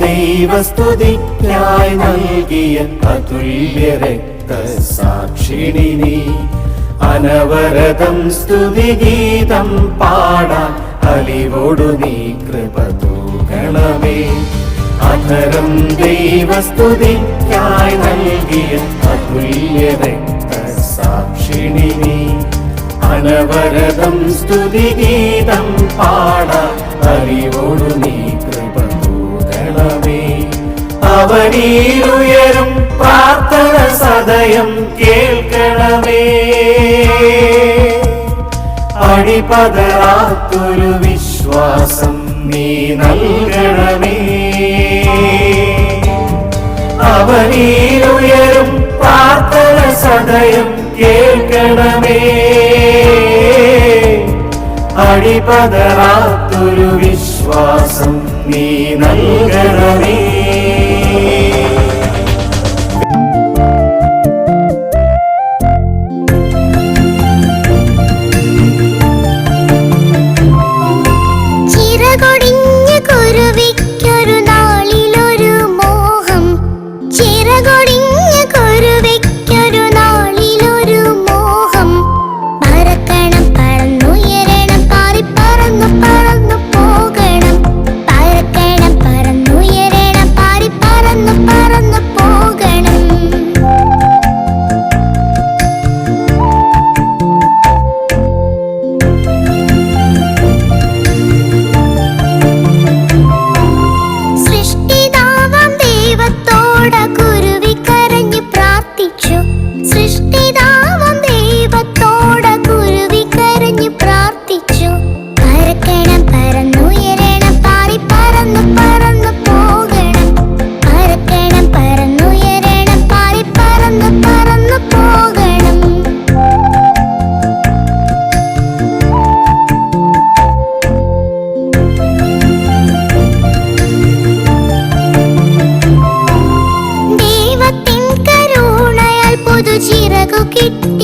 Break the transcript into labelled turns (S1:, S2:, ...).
S1: ദൈവസ്തുതിക്കായി നൽകിയ അതുല്യ രക്തസാക്ഷിണി നീ. അനവരതം സ്തുതിഗീതം പാടാൻ അലിവോടു നീ കൃപ തൂകണമേ. അധരം ദൈവസ്തുതിക്കായി നൽകിയ അതുല്യ രക്തസാക്ഷിണി നീ. അനവരതം സ്തുതിഗീതം പാടാൻ അലിവോടു അവനീരുയരും പ്രാർത്ഥന സദയം കേൾക്കണമേ. അടിപതറാത്തൊരു വിശ്വാസം നീ നൽകണമേ. അവനീരുയരും പ്രാർത്ഥന സദയം കേൾക്കണമേ. അടിപതറാത്തൊരു വിശ്വാസം നീ നൽകണമേ.
S2: കിട്ടി